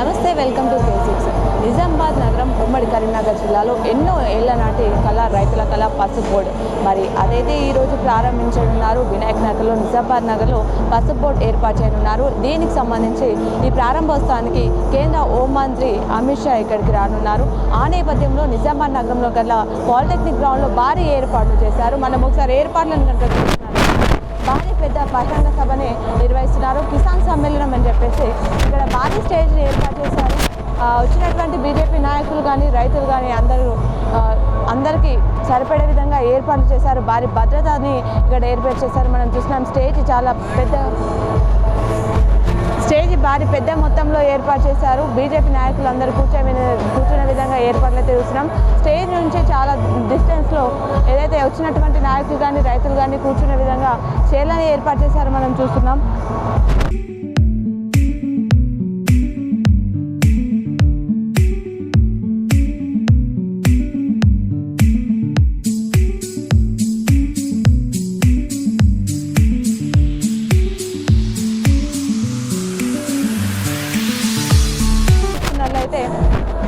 నమస్తే welcome to కేసిక్స్ Nizamabad నగరం ఉమ్మడి కరీంనగర్ జిల్లాలో ఎన్నో ఏళ్ళ నాటి కళ రైతుల కళ పసుపోడ్ మరి అదైతే ఈరోజు ప్రారంభించనున్నారు. వినాయక్ నగర్లో నిజామాబాద్ నగర్లో పసుపోడ్ ఏర్పాటు చేయనున్నారు. దీనికి సంబంధించి ఈ ప్రారంభోత్సవానికి కేంద్ర హోంమంత్రి అమిత్ షా ఇక్కడికి రానున్నారు. ఆ నేపథ్యంలో నిజామాబాద్ నగరంలో గల పాలిటెక్నిక్ గ్రౌండ్లో భారీ ఏర్పాట్లు చేశారు. మనం ఒకసారి ఏర్పాట్లను కనుక భారీ పెద్ద బహిరంగ సభని నిర్వహిస్తున్నారు. కిసాన్ సమ్మేళనం అని చెప్పేసి ఇక్కడ భారీ స్టేజ్ని ఏర్పాటు చేశారు. వచ్చినటువంటి బీజేపీ నాయకులు కానీ రైతులు కానీ అందరూ అందరికీ సరిపడే విధంగా ఏర్పాటు చేశారు. భారీ భద్రతని ఇక్కడ ఏర్పాటు చేశారు. మనం చూసినాం స్టేజ్ చాలా పెద్ద స్టేజ్ భారీ పెద్ద మొత్తంలో ఏర్పాటు చేశారు. బీజేపీ నాయకులు అందరూ కూర్చొని కూర్చునే విధంగా ఏర్పాట్లు అయితే చూస్తున్నాం స్టేజ్ నుంచి చాలా డిస్టెన్స్లో ఏదైతే వచ్చినటువంటి నాయకులు కానీ రైతులు కానీ కూర్చునే విధంగా చైర్లని ఏర్పాటు చేశారు మనం చూస్తున్నాం. చూస్తున్నట్లయితే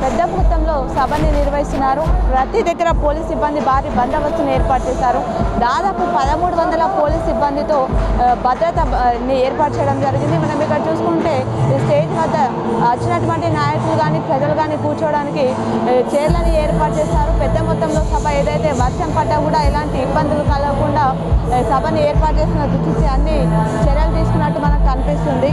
పెద్ద మొత్తంలో సభని నిర్వహిస్తున్నారు. ప్రతి దగ్గర పోలీస్ సిబ్బంది భారీ బందోబస్తును ఏర్పాటు చేశారు. దాదాపు పదమూడు వందల పోలీస్ సిబ్బందితో భద్రత ఏర్పాటు చేయడం జరిగింది. మనం ఇక్కడ చూసుకుంటే స్టేజ్ వద్ద వచ్చినటువంటి నాయకులు కానీ ప్రజలు కానీ కూర్చోవడానికి ఆ, చైర్లని ఏర్పాటు చేశారు. పెద్ద మొత్తంలో సభ ఏదైతే వర్షం పడ్డా కూడా ఎలాంటి ఇబ్బందులు కలగకుండా సభని ఏర్పాటు చేస్తున్న దృష్టి అన్ని చర్యలు తీసుకున్నట్టు మనకు కనిపిస్తుంది.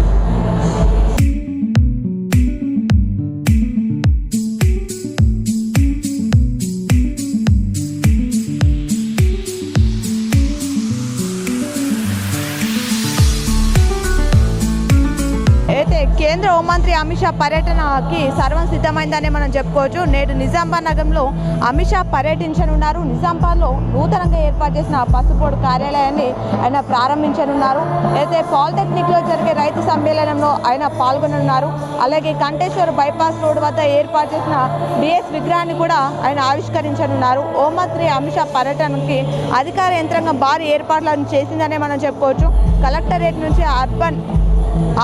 కేంద్ర హోంమంత్రి అమిత్ షా పర్యటనకి సర్వం సిద్ధమైందని మనం చెప్పుకోవచ్చు. నేడు నిజామాబాద్ నగరంలో అమిత్ షా పర్యటించనున్నారు. నిజామాబాద్లో నూతనంగా ఏర్పాటు చేసిన పసుపోడు కార్యాలయాన్ని ఆయన ప్రారంభించనున్నారు. అయితే పాలిటెక్నిక్లో జరిగే రైతు సమ్మేళనంలో ఆయన పాల్గొనున్నారు అలాగే కంటేశ్వర్ బైపాస్ రోడ్ వద్ద ఏర్పాటు చేసిన డిఎస్ విగ్రహాన్ని కూడా ఆయన ఆవిష్కరించనున్నారు. హోంమంత్రి అమిత్ షా పర్యటనకి అధికార యంత్రాంగం భారీ ఏర్పాట్లను చేసిందనే మనం చెప్పుకోవచ్చు. కలెక్టరేట్ నుంచి అర్బన్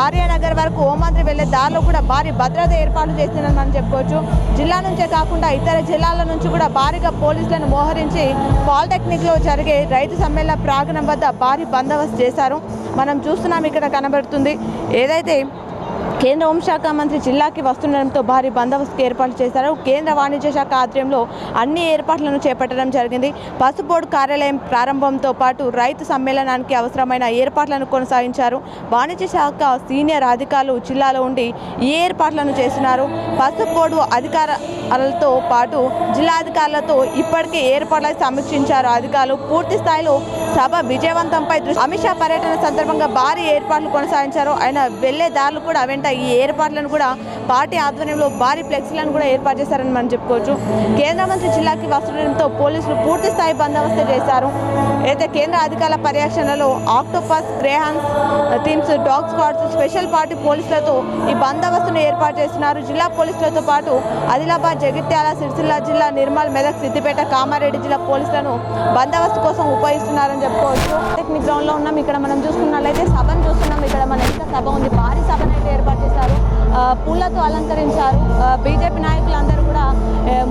ఆర్యనగర్ వరకు హోంమంత్రి వెళ్ళే దారిలో కూడా భారీ భద్రత ఏర్పాట్లు చేసిందని మనం చెప్పుకోవచ్చు. జిల్లా నుంచే కాకుండా ఇతర జిల్లాల నుంచి కూడా భారీగా పోలీసులను మోహరించి పాలిటెక్నిక్లో జరిగే రైతు సమ్మేళన ప్రాంగణం వద్ద భారీ బందోబస్తు చేశారు. మనం చూస్తున్నాం ఇక్కడ కనబడుతుంది. ఏదైతే కేంద్ర హోంశాఖ మంత్రి జిల్లాకి వస్తుండడంతో భారీ బందోబస్తుకు ఏర్పాట్లు చేశారు. కేంద్ర వాణిజ్య శాఖ ఆధ్వర్యంలో అన్ని ఏర్పాట్లను చేపట్టడం జరిగింది. పసుపోడు కార్యాలయం ప్రారంభంతో పాటు రైతు సమ్మేళనానికి అవసరమైన ఏర్పాట్లను కొనసాగించారు. వాణిజ్య శాఖ సీనియర్ అధికారులు జిల్లాలో ఉండి ఈ ఏర్పాట్లను చేస్తున్నారు. పసుపోడు అధికారులతో పాటు జిల్లా అధికారులతో ఇప్పటికే ఏర్పాట్లు సమీక్షించారు. అధికారులు పూర్తి స్థాయిలో సభ విజయవంతంపై అమిత్ షా పర్యటన సందర్భంగా భారీ ఏర్పాట్లు కొనసాగించారు. ఆయన వెళ్ళే దారులు కూడా వెంట ఈ ఏర్పాట్లను కూడా పార్టీ ఆధ్వర్యంలో భారీ ఫ్లెక్సీలను కూడా ఏర్పాటు చేశారని మనం చెప్పుకోవచ్చు. కేంద్ర మంత్రి జిల్లాకి వస్తుండడంతో పోలీసులు పూర్తి స్థాయి బందోబస్తు చేశారు. అయితే కేంద్ర అధికారుల పర్యవేక్షణలో Octopus Greyhounds teams dog squads special party పోలీసులతో ఈ బందోబస్తును ఏర్పాటు చేస్తున్నారు. జిల్లా పోలీసులతో పాటు ఆదిలాబాద్ జగిత్యాల సిరిసిల్ల జిల్లా నిర్మల్ మెదక్ సిద్దిపేట కామారెడ్డి జిల్లా పోలీసులను బందోబస్తు కోసం ఉపయోగిస్తున్నారని చెప్పుకోవచ్చు. టెక్నిక్ గ్రౌండ్లో ఉన్నాం. ఇక్కడ మనం చూసుకున్నట్లయితే సభను చూస్తున్నాం. ఇక్కడ మన ఎంత సభ ఉంది. భారీ సభను అయితే ఏర్పాటు చేశారు. ఆ, పూలతో అలంకరించారు. బీజేపీ నాయకులు అందరూ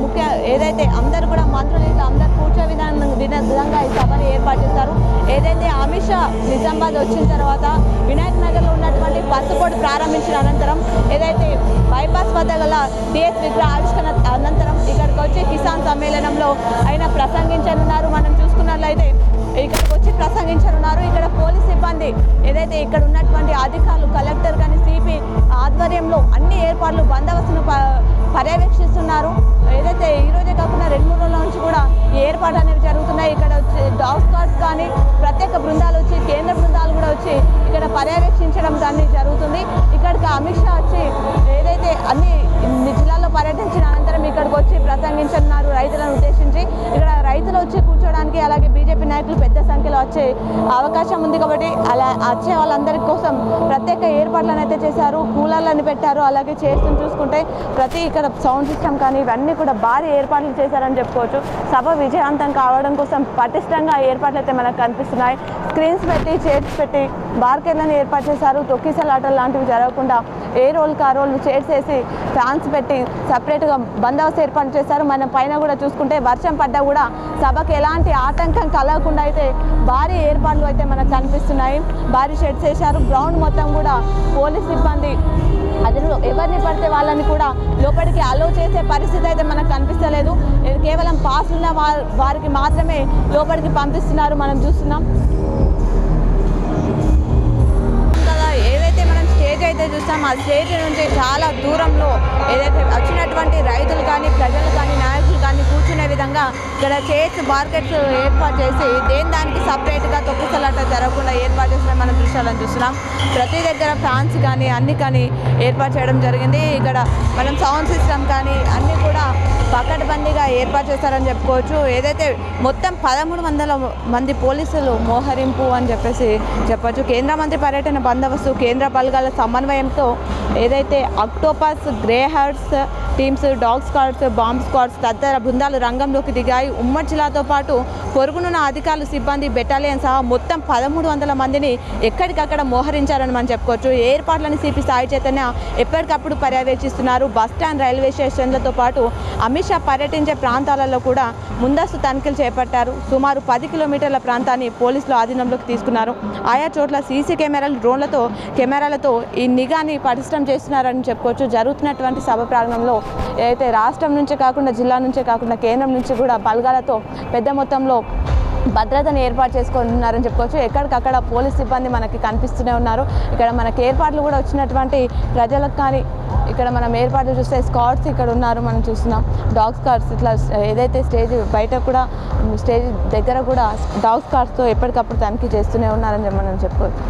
ముఖ్య ఏదైతే అందరూ కూడా మంత్రులు ఇట్లా అందరూ కూర్చో విధానం విన- విధంగా ఈ సభను ఏర్పాటు చేస్తారు ఏదైతే అమిత్ షా నిజామాబాద్ వచ్చిన తర్వాత వినాయక్ నగర్లో ఉన్నటువంటి పసుపోటు ప్రారంభించిన అనంతరం ఏదైతే బైపాస్ వద్ద గల డిఎస్ విగ్రహ ఆవిష్కరణ అనంతరం ఇక్కడికి వచ్చి కిసాన్ సమ్మేళనంలో ఆయన ప్రసంగించనున్నారు. మనం చూసుకున్నట్లయితే ఇక్కడికి వచ్చి ప్రసంగించనున్నారు. ఇక్కడ పోలీస్ సిబ్బంది ఏదైతే ఇక్కడ ఉన్నటువంటి అధికారులు కలెక్టర్ కానీ సిపి ఆధ్వర్యంలో అన్ని ఏర్పాట్లు బందోబస్తును పర్యవేక్షిస్తున్నారు. ఏదైతే ఈ రోజే కాకుండా రెండు మూడు రోజుల నుంచి కూడా ఈ ఏర్పాట్లు అనేవి జరుగుతున్నాయి. ఇక్కడ వచ్చి డాగ్ స్క్వాడ్స్ కానీ ప్రత్యేక బృందాలు వచ్చి కేంద్ర బృందాలు కూడా వచ్చి ఇక్కడ పర్యవేక్షించడం కానీ జరుగుతుంది. ఇక్కడికి అమిత్ షా వచ్చి ఏదైతే అన్ని జిల్లాల్లో పర్యటించిన అనంతరం ఇక్కడికి వచ్చి ప్రసంగించనున్నారు రైతులను ఉద్దేశించి. ఇక్కడ రైతులు వచ్చి పార్టీకి అలాగే బీజేపీ నాయకులు పెద్ద సంఖ్యలో వచ్చే అవకాశం ఉంది కాబట్టి అలా వచ్చే వాళ్ళందరి కోసం ప్రత్యేక ఏర్పాట్లను అయితే చేశారు కూలర్లను పెట్టారు అలాగే చేస్తుని చూసుకుంటే ప్రతి ఇక్కడ సౌండ్ సిస్టమ్ కానీ ఇవన్నీ కూడా భారీ ఏర్పాట్లు చేశారని చెప్పుకోవచ్చు. సభ విజయవంతం కావడం కోసం పటిష్టంగా ఏర్పాట్లు అయితే మనకు కనిపిస్తున్నాయి. స్క్రీన్స్ పెట్టి చైర్స్ పెట్టి బార్కెట్లను ఏర్పాటు చేశారు. తొక్కిసలాటలు లాంటివి జరగకుండా ఏ రోల్ కా రోల్ చైర్స్ వేసి ఫ్యాన్స్ పెట్టి సపరేట్గా బందోబస్తు ఏర్పాటు చేశారు. మన పైన కూడా చూసుకుంటే వర్షం పడ్డా కూడా సభకు ఎలాంటి ఆటంకం కలగకుండా అయితే భారీ ఏర్పాట్లు అయితే మనకు కనిపిస్తున్నాయి. భారీ షెడ్స్ వేశారు. గ్రౌండ్ మొత్తం కూడా పోలీస్ సిబ్బంది అదే ఎవరిని పడితే వాళ్ళని కూడా లోపలికి అలో చేసే పరిస్థితి అయితే మనకు కనిపిస్తలేదు. కేవలం పాస్ ఉన్న వారికి మాత్రమే లోపలికి పంపిస్తున్నారు మనం చూస్తున్నాం. కదా ఏదైతే మనం స్టేజ్ అయితే చూస్తాం ఆ స్టేజ్ నుంచి చాలా దూరంలో ఏదైతే వచ్చినటువంటి రైతులు కానీ ప్రజలు కానీ విధంగా ఇక్కడ చైర్స్ మార్కెట్స్ ఏర్పాటు చేసి దేని దానికి సపరేట్ చేసిన చూస్తున్నాం. ప్రతి దగ్గర ఫ్యాన్స్ కానీ అన్ని కానీ ఏర్పాటు చేయడం జరిగింది. ఇక్కడ మనం సౌండ్ సిస్టమ్ కానీ అన్నీ కూడా పకడ్బందీగా ఏర్పాటు చేశారని చెప్పుకోవచ్చు. ఏదైతే మొత్తం పదమూడు వందల మంది పోలీసులు మోహరింపు అని చెప్పేసి చెప్పొచ్చు. కేంద్ర మంత్రి పర్యటన బందోబస్తు కేంద్ర బలగాల సమన్వయంతో ఏదైతే Octopus Greyhounds teams dog squads bomb squads తదితర బృందాలు రంగంలోకి దిగాయి. ఉమ్మడి జిల్లాతో పాటు పొరుగునున్న అధికారులు సిబ్బంది బెటాలియన్ సహా మొత్తం పదమూడు వందల మందిని ఎక్కడికక్కడ మోహరించారని మనం చెప్పుకోవచ్చు. ఈ ఏర్పాట్లను సిపి సాయి చైతన్య ఎప్పటికప్పుడు పర్యవేక్షిస్తున్నారు. బస్ స్టాండ్ రైల్వే స్టేషన్లతో పాటు అమిత్ షా పర్యటించే ప్రాంతాలలో కూడా ముందస్తు తనిఖీలు చేపట్టారు. సుమారు పది కిలోమీటర్ల ప్రాంతాన్ని పోలీసులు ఆధీనంలోకి తీసుకున్నారు. ఆయా చోట్ల సీసీ కెమెరాలు డ్రోన్లతో కెమెరాలతో ఈ నిఘాని పటిష్టం చేస్తున్నారని చెప్పుకోవచ్చు. జరుగుతున్నటువంటి సభ ప్రాంగణంలో అయితే రాష్ట్రం నుంచే కాకుండా జిల్లా నుంచే కాకుండా కేంద్రం నుంచి కూడా బలగాలతో పెద్ద మొత్తంలో భద్రతను ఏర్పాటు చేసుకుంటున్నారని చెప్పుకోవచ్చు. ఎక్కడికక్కడ పోలీస్ సిబ్బంది మనకి కనిపిస్తూనే ఉన్నారు. ఇక్కడ మనకి ఏర్పాట్లు కూడా వచ్చినటువంటి ప్రజలకు కానీ ఇక్కడ మనం ఏర్పాట్లు చూస్తే స్కాట్స్ ఇక్కడ ఉన్నారు. మనం చూస్తున్నాం డాగ్ స్కాట్స్ ఇట్లా ఏదైతే స్టేజ్ బయట కూడా స్టేజ్ దగ్గర కూడా డాగ్ స్కాట్స్తో ఎప్పటికప్పుడు తనిఖీ చేస్తూనే ఉన్నారని మనం చెప్పుకోవచ్చు.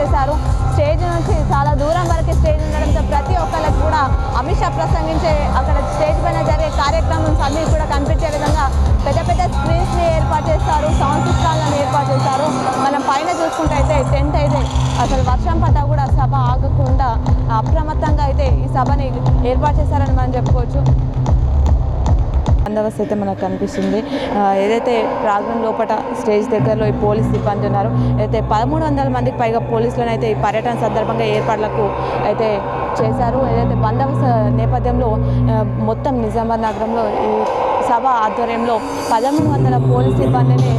చేశారు. స్టేజ్ నుంచి చాలా దూరం వరకు స్టేజ్ ఉండడంతో ప్రతి ఒక్కరికి కూడా అమిత్ షా ప్రసంగించే అక్కడ స్టేజ్ పైన జరిగే కార్యక్రమం అన్నీ కూడా కనిపించే విధంగా పెద్ద పెద్ద స్క్రీన్స్ని ఏర్పాటు చేస్తారు సౌండ్ సిస్టాలను ఏర్పాటు చేస్తారు. మనం పైన చూసుకుంటే అయితే టెంట్ అయితే అసలు వర్షం పడ్డా కూడా సభ ఆగకుండా అప్రమత్తంగా అయితే ఈ సభని ఏర్పాటు చేశారని మనం చెప్పుకోవచ్చు. బందోబస్తు అయితే మనకు కనిపిస్తుంది. ఏదైతే ప్రాంగణం లోపల స్టేజ్ దగ్గరలో ఈ పోలీస్ సిబ్బంది ఉన్నారు అయితే పదమూడు వందల మందికి పైగా పోలీసులను అయితే ఈ పర్యటన సందర్భంగా ఏర్పాట్లకు అయితే చేశారు. ఏదైతే బందోబస్తు నేపథ్యంలో మొత్తం నిజామాబాద్ నగరంలో ఈ సభ ఆధ్వర్యంలో పదమూడు వందల పోలీస్ సిబ్బందిని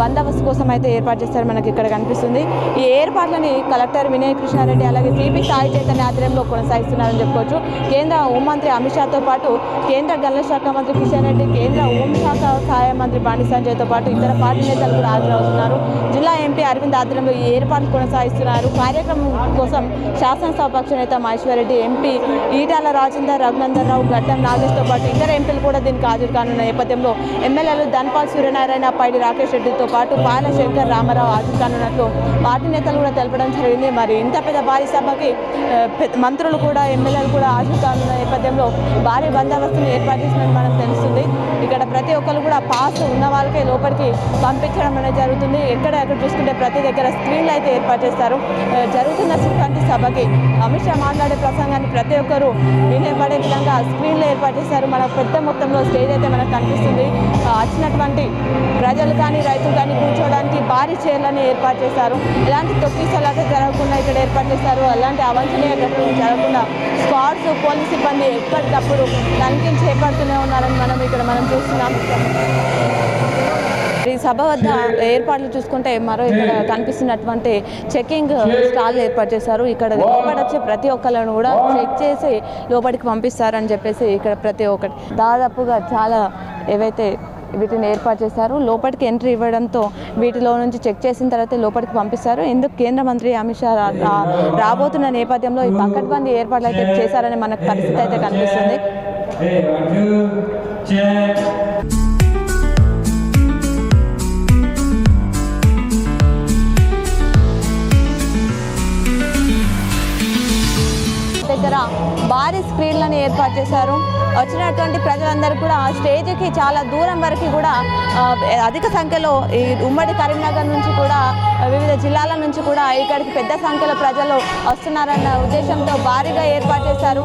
బందోబస్తు కోసం అయితే ఏర్పాటు చేస్తారు మనకి ఇక్కడ కనిపిస్తుంది. ఈ ఏర్పాట్లని కలెక్టర్ వినయ్ కృష్ణారెడ్డి అలాగే సిపి సాయి చైతన్య ఆధ్వర్యంలో కొనసాగిస్తున్నారని చెప్పుకోవచ్చు. కేంద్ర హోంమంత్రి అమిత్ షాతో పాటు కేంద్ర గల్ల శాఖ మంత్రి కిషన్ రెడ్డి కేంద్ర హోంశాఖ సహాయ మంత్రి బండి సంజయ్తో పాటు ఇతర పార్టీ నేతలు కూడా హాజరవుతున్నారు. జిల్లా ఎంపీ అరవింద్ ఆధ్వర్యంలో ఈ ఏర్పాట్లు కొనసాగిస్తున్నారు. కార్యక్రమం కోసం శాసనసభపక్ష నేత మహేశ్వరరెడ్డి ఎంపీ ఈటాల రాజేందర్ రఘునందన్ రావు గడ్డం నాగేష్తో పాటు ఇతర ఎంపీలు కూడా దీనికి హాజరు కానున్న నేపథ్యంలో ఎమ్మెల్యేలు ధన్పాల్ సూర్యనారాయణ పైడి రాకేష్ రెడ్డితో పాటు పాల శంకర్ రామారావు హాజరు పార్టీ నేతలు కూడా తెలపడం జరిగింది. మరి ఇంత పెద్ద భారీ సభకి మంత్రులు కూడా ఎమ్మెల్యేలు కూడా హాజరు నేపథ్యంలో భారీ బందోబస్తును ఏర్పాటు చేసినట్టు మనకు తెలుస్తుంది. ఇక్కడ ప్రతి ఒక్కరు కూడా పాస్ ఉన్న వాళ్ళకే లోపలికి పంపించడం అనేది జరుగుతుంది. ఎక్కడ ఎక్కడ చూసుకుంటే ప్రతి దగ్గర స్క్రీన్లు అయితే ఏర్పాటు చేస్తారు. జరుగుతున్న జరుగుతున్నటువంటి సభకి అమిత్ షా మాట్లాడే ప్రసంగాన్ని ప్రతి ఒక్కరు వినేపడే విధంగా స్క్రీన్లు ఏర్పాటు చేశారు. మనకు పెద్ద మొత్తంలో స్టేజ్ అయితే మనకు కనిపిస్తుంది. వచ్చినటువంటి ప్రజలు కానీ రైతులు కానీ కూర్చోవడానికి భారీ చైర్లను ఏర్పాటు చేశారు. ఎలాంటి తొక్కిసలాట జరగకుండా ఇక్కడ ఏర్పాటు చేశారు. అలాంటి అవాంఛనీయ ఘటనలు జరగకుండా స్క్వాడ్స్ పోలీస్ సిబ్బంది ఎప్పటికప్పుడు తనిఖీలు చేపడుతూనే ఉన్నారని మనం ఇక్కడ మనం చూస్తున్నాం. ఈ సభ వద్ద ఏర్పాట్లు చూసుకుంటే మరో ఇక్కడ కనిపిస్తున్నటువంటి చెకింగ్ స్టాల్ ఏర్పాటు చేశారు. ఇక్కడ లోపడొచ్చే వచ్చే ప్రతి ఒక్కళ్ళను కూడా చెక్ చేసి లోపలికి పంపిస్తారని చెప్పేసి ఇక్కడ ప్రతి ఒక్కటి దాదాపుగా చాలా ఏవైతే వీటిని ఏర్పాటు చేశారు. లోపలికి ఎంట్రీ ఇవ్వడంతో వీటిలో నుంచి చెక్ చేసిన తర్వాత లోపలికి పంపిస్తారు. ఎందుకు కేంద్ర మంత్రి అమిత్ షా రా- రాబోతున్న నేపథ్యంలో ఈ పకడ్బందీ ఏర్పాట్లు అయితే చేశారని మనకు పరిస్థితి అయితే కనిపిస్తుంది. దగ్గర భారీ స్క్రీన్లను ఏర్పాటు చేశారు. వచ్చినటువంటి ప్రజలందరూ కూడా స్టేజ్కి చాలా దూరం వరకు కూడా అధిక సంఖ్యలో ఈ ఉమ్మడి కరీంనగర్ నుంచి కూడా వివిధ జిల్లాల నుంచి కూడా ఇక్కడికి పెద్ద సంఖ్యలో ప్రజలు వస్తున్నారన్న ఉద్దేశంతో భారీగా ఏర్పాటు చేశారు.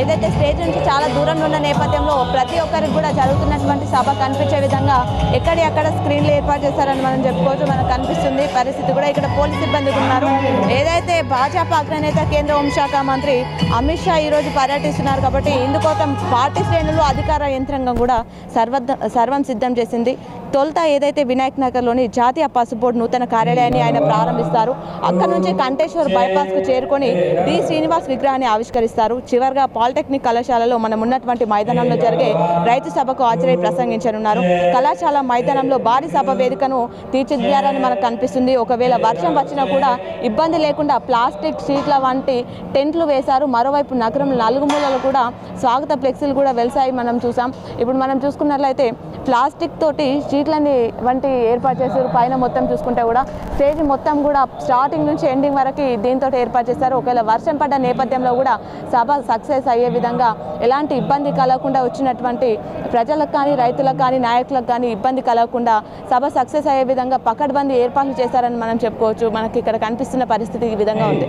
ఏదైతే స్టేజ్ నుంచి చాలా దూరంలో ఉన్న నేపథ్యంలో ప్రతి ఒక్కరికి కూడా జరుగుతున్నటువంటి సభ కనిపించే విధంగా ఎక్కడి అక్కడ స్క్రీన్లు ఏర్పాటు చేశారని మనం చెప్పుకోవచ్చు. మనకు కనిపిస్తుంది పరిస్థితి కూడా. ఇక్కడ పోలీస్ సిబ్బంది ఉన్నారు. ఏదైతే భాజపా అగ్రనేత కేంద్ర హోంశాఖ మంత్రి అమిత్ షా ఈరోజు పర్యటిస్తున్నారు కాబట్టి ఇందుకోసం పార్టీ శ్రేణులు అధికార యంత్రాంగం కూడా సర్వ సర్వం సిద్ధం చేసింది. తొలుత ఏదైతే వినాయక్ నగర్లోని జాతీయ పాస్పోర్ట్ నూతన కార్యాలయాన్ని ఆయన ప్రారంభిస్తారు. అక్కడ నుంచి కంటేశ్వర్ బైపాస్కు చేరుకొని డి. శ్రీనివాస్ విగ్రహాన్ని ఆవిష్కరిస్తారు. చివరిగా పాలిటెక్నిక్ కళాశాలలో మనం ఉన్నటువంటి మైదానంలో జరిగే రైతు సభకు ఆచార్య ప్రసంగించనున్నారు. కళాశాల మైదానంలో భారీ సభ వేదికను తీర్చిదిద్దారని మనకు కనిపిస్తుంది. ఒకవేళ వర్షం వచ్చినా కూడా ఇబ్బంది లేకుండా ప్లాస్టిక్ షీట్ల వంటి టెంట్లు వేశారు. మరోవైపు నగరం నలుగుమూలలు కూడా స్వాగత ఫ్లెక్సీలు కూడా వెలిసాయి మనం చూసాం. ఇప్పుడు మనం చూసుకున్నట్లయితే ప్లాస్టిక్ తోటి షీట్లని వంటి ఏర్పాటు చేశారు. పైన మొత్తం చూసుకుంటే కూడా స్టేజ్ మొత్తం కూడా స్టార్టింగ్ నుంచి ఎండింగ్ వరకు దీంతో ఏర్పాటు చేస్తారు ఒకవేళ వర్షం పడ్డ నేపథ్యంలో కూడా సభ సక్సెస్ అయ్యే విధంగా ఎలాంటి ఇబ్బంది కలగకుండా వచ్చినటువంటి ప్రజలకు కానీ రైతులకు కానీ నాయకులకు కానీ ఇబ్బంది కలగకుండా సభ సక్సెస్ అయ్యే విధంగా పకడ్బందీ ఏర్పాట్లు చేశారని మనం చెప్పుకోవచ్చు. మనకి ఇక్కడ కనిపిస్తున్న పరిస్థితి ఈ విధంగా ఉంది.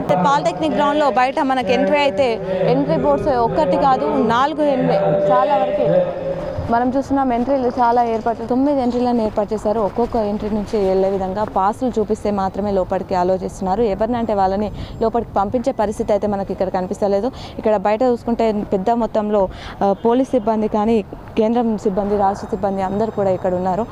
అయితే పాలిటెక్నిక్ గ్రౌండ్లో బయట మనకి ఎంట్రీ అయితే ఎంట్రీ బోర్డ్స్ ఒక్కటి కాదు నాలుగు ఎనిమిది చాలా వరకు మనం చూస్తున్నాం ఎంట్రీలు చాలా ఏర్పాటు తొమ్మిది ఎంట్రీలను ఏర్పాటు చేశారు. ఒక్కొక్క ఎంట్రీ నుంచి వెళ్ళే విధంగా పాసులు చూపిస్తే మాత్రమే లోపలికి ఆలోచిస్తున్నారు. ఎవరినంటే వాళ్ళని లోపలికి పంపించే పరిస్థితి అయితే మనకి ఇక్కడ కనిపిస్తలేదు. ఇక్కడ బయట చూసుకుంటే పెద్ద మొత్తంలో పోలీస్ సిబ్బంది కానీ కేంద్రం సిబ్బంది రాష్ట్ర సిబ్బంది అందరూ కూడా ఇక్కడ ఉన్నారు.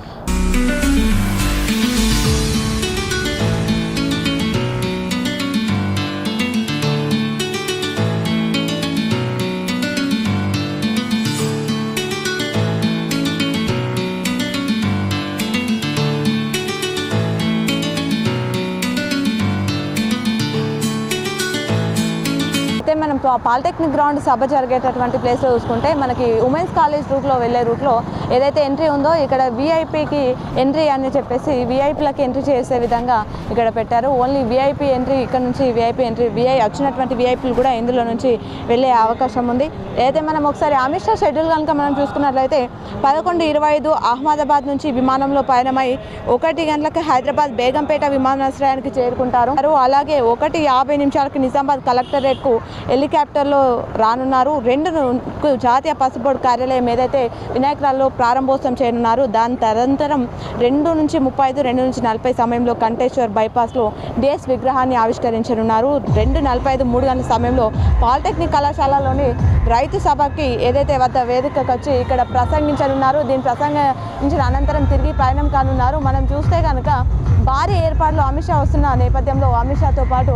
సో ఆ పాలిటెక్నిక్ గ్రౌండ్ సభ జరిగేటటువంటి ప్లేస్లో చూసుకుంటే మనకి ఉమెన్స్ కాలేజ్ రూట్లో వెళ్ళే రూట్లో ఏదైతే ఎంట్రీ ఉందో ఇక్కడ విఐపికి ఎంట్రీ అని చెప్పేసి విఐపీలకు ఎంట్రీ చేసే విధంగా ఇక్కడ పెట్టారు. ఓన్లీ విఐపీ ఎంట్రీ ఇక్కడ నుంచి విఐపీ ఎంట్రీ విఐ వచ్చినటువంటి విఐపీలు కూడా ఇందులో నుంచి వెళ్ళే అవకాశం ఉంది. అయితే మనం ఒకసారి అమిత్ షా షెడ్యూల్ కనుక మనం చూసుకున్నట్లయితే పదకొండు ఇరవై ఐదు అహ్మదాబాద్ నుంచి విమానంలో పయనమై ఒకటి గంటలకు హైదరాబాద్ బేగంపేట విమానాశ్రయానికి చేరుకుంటారు. అలాగే ఒకటి యాభై నిమిషాలకు నిజామాబాద్ కలెక్టరేట్కు హెలికాప్టర్లో రానున్నారు. రెండు జాతీయ పసుబోర్డు కార్యాలయం ఏదైతే వినాయకరాల్లో ప్రారంభోత్సవం చేయనున్నారు. దాని తదనంతరం రెండు నుంచి ముప్పై ఐదు రెండు నుంచి నలభై సమయంలో కంటేశ్వర్ బైపాస్లో డిఎస్ విగ్రహాన్ని ఆవిష్కరించనున్నారు. రెండు నలభై ఐదు మూడు గంటల సమయంలో పాలిటెక్నిక్ కళాశాలలోని రైతు సభకి ఏదైతే వద్ద వేదికకు వచ్చి ఇక్కడ ప్రసంగించనున్నారు దీని ప్రసంగించిన అనంతరం తిరిగి ప్రయాణం కానున్నారు. మనం చూస్తే కనుక భారీ ఏర్పాట్లు అమిత్ షా వస్తున్న నేపథ్యంలో అమిత్ షాతో పాటు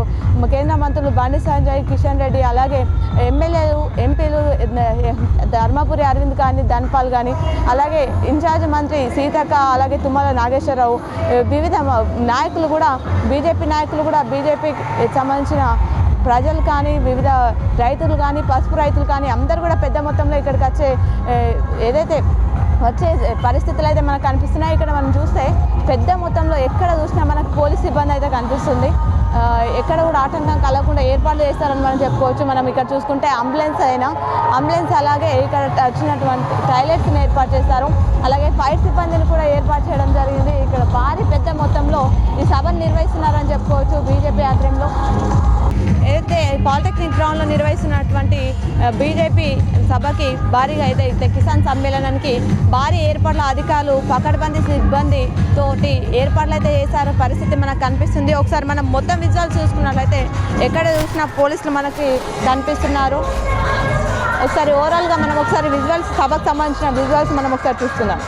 కేంద్ర మంత్రులు బండి సంజయ్ కిషన్ రెడ్డి అలాగే ఎమ్మెల్యేలు ఎంపీలు ధర్మపురి అరవింద్ కానీ ధన్పాల్ కానీ అలాగే ఇన్ఛార్జ్ మంత్రి సీతక్క అలాగే తుమ్మల నాగేశ్వరరావు వివిధ నాయకులు కూడా బీజేపీ నాయకులు కూడా బీజేపీకి సంబంధించిన ప్రజలు కానీ వివిధ రైతులు కానీ పసుపు రైతులు కానీ అందరూ కూడా పెద్ద మొత్తంలో ఇక్కడికి వచ్చే ఏదైతే వచ్చే పరిస్థితులు అయితే మనకు కనిపిస్తున్నాయి ఇక్కడ మనం చూస్తే పెద్ద మొత్తంలో ఎక్కడ చూసినా మనకు పోలీస్ సిబ్బంది అయితే కనిపిస్తుంది. ఎక్కడ కూడా ఆటంకం కలగకుండా ఏర్పాట్లు చేస్తారని మనం చెప్పుకోవచ్చు. మనం ఇక్కడ చూసుకుంటే అంబులెన్స్ అయినా అంబులెన్స్ అలాగే ఇక్కడ వచ్చినటువంటి టాయిలెట్స్ని ఏర్పాటు చేస్తారు. అలాగే ఫైర్ సిబ్బందిని కూడా ఏర్పాటు చేయడం జరిగింది. ఇక్కడ భారీ పెద్ద మొత్తంలో ఈ సభను నిర్వహిస్తున్నారని చెప్పుకోవచ్చు. బీజేపీ ఆధ్వర్యంలో ఏదైతే పాలిటెక్నిక్ గ్రౌండ్లో నిర్వహిస్తున్నటువంటి బీజేపీ సభకి భారీగా అయితే కిసాన్ సమ్మేళనానికి భారీ ఏర్పాట్ల అధికారులు పకడ్బందీ సిబ్బంది తోటి ఏర్పాట్లు అయితే చేశారు. పరిస్థితి మనకు కనిపిస్తుంది. ఒకసారి మనం మొత్తం విజువల్ చూసుకున్నట్లయితే ఎక్కడ చూసినా పోలీసులు మనకి కనిపిస్తున్నారు. ఒకసారి ఓవరాల్గా మనం ఒకసారి విజువల్స్ సభకు సంబంధించిన విజువల్స్ మనం ఒకసారి చూస్తున్నాం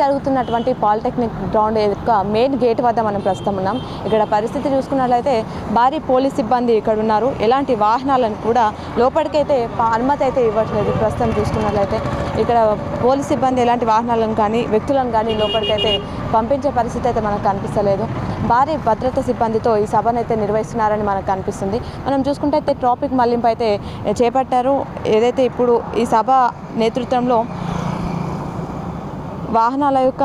జరుగుతున్నటువంటి పాలిటెక్నిక్ గ్రౌండ్ యొక్క మెయిన్ గేట్ వద్ద మనం ప్రస్తుతం ఉన్నాం. ఇక్కడ పరిస్థితి చూసుకున్నట్లయితే భారీ పోలీస్ సిబ్బంది ఇక్కడ ఉన్నారు. ఎలాంటి వాహనాలను కూడా లోపలికైతే అనుమతి అయితే ఇవ్వట్లేదు ప్రస్తుతం చూసుకున్నట్లయితే. ఇక్కడ పోలీస్ సిబ్బంది ఎలాంటి వాహనాలను కానీ వ్యక్తులను కానీ లోపలికైతే పంపించే పరిస్థితి అయితే మనకు కనిపిస్తలేదు. భారీ భద్రతా సిబ్బందితో ఈ సభను అయితే నిర్వహిస్తున్నారని మనకు కనిపిస్తుంది. మనం చూసుకుంటే అయితే ట్రాఫిక్ మళ్ళింపు అయితే చేపట్టారు. ఏదైతే ఇప్పుడు ఈ సభ నేతృత్వంలో వాహనాల యొక్క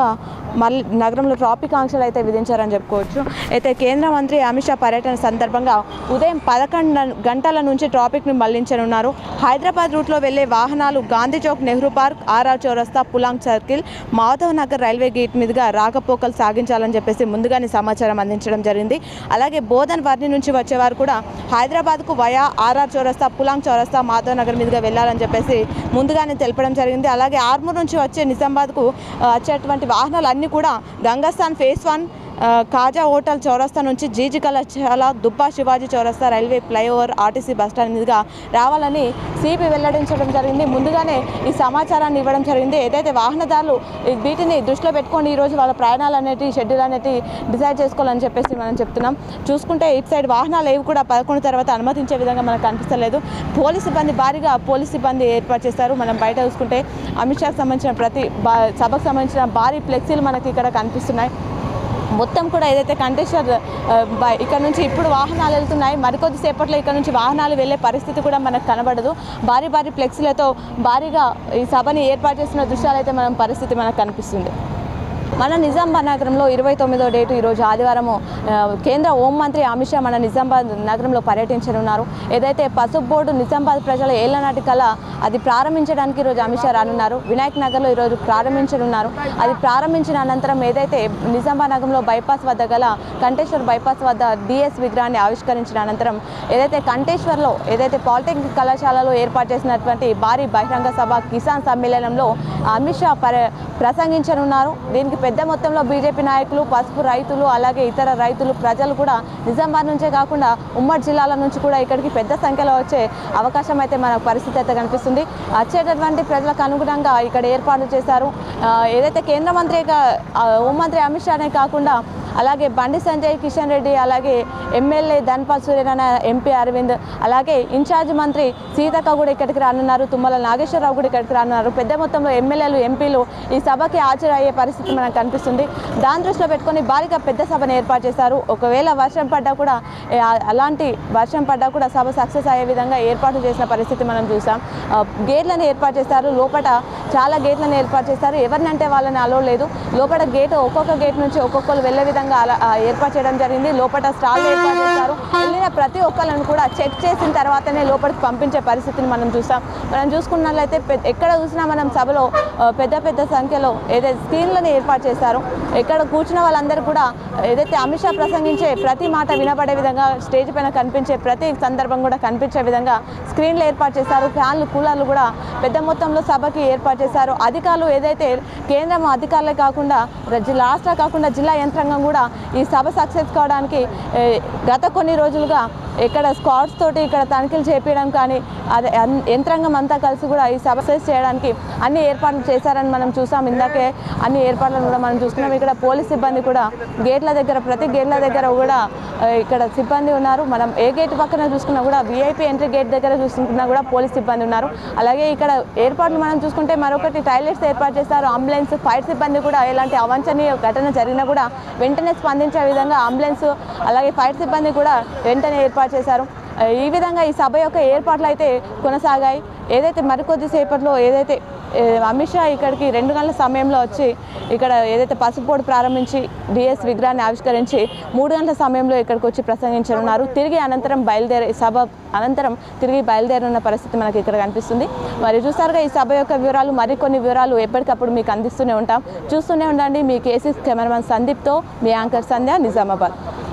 మళ్ళీ నగరంలో ట్రాఫిక్ ఆంక్షలు అయితే విధించారని చెప్పుకోవచ్చు. అయితే కేంద్ర మంత్రి అమిత్ షా పర్యటన సందర్భంగా ఉదయం పదకొండు గంటల నుంచి ట్రాఫిక్ను మళ్ళించనున్నారు. హైదరాబాద్ రూట్లో వెళ్ళే వాహనాలు గాంధీ చౌక్ నెహ్రూ పార్క్ ఆర్ఆర్ చౌరస్తా Pulang circle Madhav Nagar railway gate మీదుగా రాకపోకలు సాగించాలని చెప్పేసి ముందుగానే సమాచారం అందించడం జరిగింది. అలాగే బోధన్ వర్ణి నుంచి వచ్చేవారు కూడా హైదరాబాద్కు వయా ఆర్ఆర్ చౌరస్తా పులాంగ్ చౌరస్తా మాధవ్ నగర్ మీదుగా వెళ్ళాలని చెప్పేసి ముందుగానే తెలపడం జరిగింది. అలాగే ఆర్మూర్ నుంచి వచ్చే నిజామాబాద్కు వచ్చేటువంటి వాహనాలు అన్ని కూడా Gangasthan phase one Khaja hotel చౌరస్తా నుంచి జీజీ కళాశాల దుబ్బా శివాజీ చౌరస్తా రైల్వే ఫ్లైఓవర్ ఆర్టీసీ బస్టాండ్ మీదుగా రావాలని సిపి వెల్లడించడం జరిగింది. ముందుగానే ఈ సమాచారాన్ని ఇవ్వడం జరిగింది. ఏదైతే వాహనదారులు వీటిని దృష్టిలో పెట్టుకొని ఈరోజు వాళ్ళ ప్రయాణాలు అనేటి షెడ్యూల్ అనేది డిసైడ్ చేసుకోవాలని చెప్పేసి మనం చెప్తున్నాం. చూసుకుంటే ఇటు సైడ్ వాహనాలు ఏవి కూడా పదకొండు తర్వాత అనుమతించే విధంగా మనకు కనిపిస్తలేదు. పోలీస్ సిబ్బంది భారీగా పోలీస్ సిబ్బంది ఏర్పాటు చేస్తారు మనం బయట చూసుకుంటే అమిత్ షాకి సంబంధించిన ప్రతి సభకు సంబంధించిన భారీ ఫ్లెక్సీలు మనకి ఇక్కడ కనిపిస్తున్నాయి. మొత్తం కూడా ఏదైతే కంటేశ్వర్ ఇక్కడ నుంచి ఇప్పుడు వాహనాలు వెళ్తున్నాయి మరికొద్ది సేపట్లో ఇక్కడ నుంచి వాహనాలు వెళ్ళే పరిస్థితి కూడా మనకు కనబడదు. భారీ భారీ ఫ్లెక్సీలతో భారీగా ఈ సభని ఏర్పాటు చేసిన దృశ్యాలు అయితే మనం పరిస్థితి మనకు కనిపిస్తుంది. మన నిజామాబాద్ నగరంలో ఇరవై తొమ్మిదో డేటు ఈరోజు ఆదివారము కేంద్ర కేంద్ర హోంమంత్రి అమిత్ షా మన నిజామాబాద్ నగరంలో పర్యటించనున్నారు. ఏదైతే పసుపు బోర్డు నిజామాబాద్ ప్రజల ఏళ్ళనాటి కళ అది ప్రారంభించడానికి ఈరోజు అమిత్ షా రానున్నారు. వినాయక్ నగర్లో ఈరోజు ప్రారంభించనున్నారు. అది ప్రారంభించిన అనంతరం ఏదైతే నిజామాబాద్ నగరంలో బైపాస్ వద్ద గల కంటేశ్వర్ బైపాస్ వద్ద డిఎస్ విగ్రహాన్ని ఆవిష్కరించిన అనంతరం ఏదైతే కంటేశ్వర్లో ఏదైతే పాలిటెక్నిక్ కళాశాలలో ఏర్పాటు చేసినటువంటి భారీ బహిరంగ సభ కిసాన్ సమ్మేళనంలో అమిత్ షా పర్య ప్రసంగించనున్నారు. దీనికి పెద్ద మొత్తంలో బీజేపీ నాయకులు పసుపు రైతులు అలాగే ఇతర రైతులు ప్రజలు కూడా నిజామాబాద్ నుంచే కాకుండా ఉమ్మడి జిల్లాల నుంచి కూడా ఇక్కడికి పెద్ద సంఖ్యలో వచ్చే అవకాశం అయితే మన పరిస్థితి అయితే కనిపిస్తుంది. వచ్చేటటువంటి ప్రజలకు అనుగుణంగా ఇక్కడ ఏర్పాట్లు చేశారు. ఏదైతే కేంద్ర మంత్రిగా హోంమంత్రి అమిత్ షానే కాకుండా అలాగే బండి సంజయ్ కిషన్ రెడ్డి అలాగే ఎమ్మెల్యే ధన్పాల్ సూర్యనారాయణ ఎంపీ అరవింద్ అలాగే ఇన్ఛార్జ్ మంత్రి సీతక్క కూడా ఇక్కడికి రానున్నారు తుమ్మల నాగేశ్వరరావు కూడా ఇక్కడికి రానున్నారు. పెద్ద మొత్తంలో ఎమ్మెల్యేలు ఎంపీలు ఈ సభకి హాజరయ్యే పరిస్థితి మనకు కనిపిస్తుంది. దాని దృష్టిలో పెట్టుకొని భారీగా పెద్ద సభను ఏర్పాటు చేశారు. ఒకవేళ వర్షం పడ్డా కూడా అలాంటి వర్షం పడ్డా కూడా సభ సక్సెస్ అయ్యే విధంగా ఏర్పాటు చేసిన పరిస్థితి మనం చూసాం. గేట్లను ఏర్పాటు చేశారు. లోపల చాలా గేట్లను ఏర్పాటు చేశారు. ఎవరినంటే వాళ్ళని అలో లేదు. లోపల గేట్ ఒక్కొక్క గేట్ నుంచి ఒక్కొక్కరు వెళ్ళే విధంగా అలా ఏర్పాటు చేయడం జరిగింది. లోపల స్టాల్ ఏర్పాటు చేశారు. వెళ్ళిన ప్రతి ఒక్కళ్ళను కూడా చెక్ చేసిన తర్వాతనే లోపలికి పంపించే పరిస్థితిని మనం చూసాం. మనం చూసుకున్నట్లయితే ఎక్కడ చూసినా మనం సభలో పెద్ద పెద్ద సంఖ్యలో ఏదైతే స్క్రీన్లను ఏర్పాటు చేశారు. ఎక్కడ కూర్చున్న వాళ్ళందరూ కూడా ఏదైతే అమిత్ షా ప్రసంగించే ప్రతి మాట వినబడే విధంగా స్టేజ్ పైన కనిపించే ప్రతి సందర్భం కూడా కనిపించే విధంగా స్క్రీన్లు ఏర్పాటు చేశారు. ఫ్యాన్లు కూలర్లు కూడా పెద్ద మొత్తంలో సభకి ఏర్పాటు చేశారో అధికారులు ఏదైతే కేంద్రం అధికారులే కాకుండా ర- రాష్ట్ర కాకుండా జిల్లా యంత్రాంగం కూడా ఈ సభ సక్సెస్ కావడానికి గత కొన్ని రోజులుగా ఇక్కడ స్క్వాడ్స్ తోటి ఇక్కడ తనిఖీలు చేపించడం కానీ అదే అన్- యంత్రాంగం అంతా కలిసి కూడా ఈ సభ సక్సెస్ చేయడానికి అన్ని ఏర్పాట్లు చేశారని మనం చూసాం. ఇందాకే అన్ని ఏర్పాట్లను కూడా మనం చూస్తున్నాం ఇక్కడ పోలీస్ సిబ్బంది కూడా గేట్ల దగ్గర ప్రతి గేట్ల దగ్గర కూడా ఇక్కడ సిబ్బంది ఉన్నారు. మనం ఏ గేట్ పక్కన చూసుకున్నా కూడా విఐపి ఎంట్రీ గేట్ దగ్గర చూసుకున్నా కూడా పోలీస్ సిబ్బంది ఉన్నారు. అలాగే ఇక్కడ ఏర్పాట్లు మనం చూసుకుంటే మరొకటి టాయిలెట్స్ ఏర్పాటు చేస్తారు అంబులెన్స్ ఫైర్ సిబ్బంది కూడా ఎలాంటి అవాంఛనీయ ఘటన జరిగినా కూడా వెంటనే స్పందించే విధంగా అంబులెన్స్ అలాగే ఫైర్ సిబ్బంది కూడా వెంటనే ఏర్పాటు చేశారు. ఈ విధంగా ఈ సభ యొక్క ఏర్పాట్లు అయితే కొనసాగాయి. ఏదైతే మరికొద్ది సేపట్లో ఏదైతే అమిత్ షా ఇక్కడికి రెండు గంటల సమయంలో వచ్చి ఇక్కడ ఏదైతే పసుపు బోర్డు ప్రారంభించి డిఎస్ విగ్రహాన్ని ఆవిష్కరించి మూడు గంటల సమయంలో ఇక్కడికి వచ్చి ప్రసంగించనున్నారు. తిరిగి అనంతరం బయలుదేరే సభ అనంతరం తిరిగి బయలుదేరనున్న పరిస్థితి మనకి ఇక్కడ కనిపిస్తుంది. మరి చూసారుగా ఈ సభ యొక్క వివరాలు మరికొన్ని వివరాలు ఎప్పటికప్పుడు మీకు అందిస్తూనే ఉంటాం. చూస్తూనే ఉండండి మీ కేసీస్ కెమెరామన్ సందీప్తో మీ యాంకర్ సంధ్య నిజామాబాద్.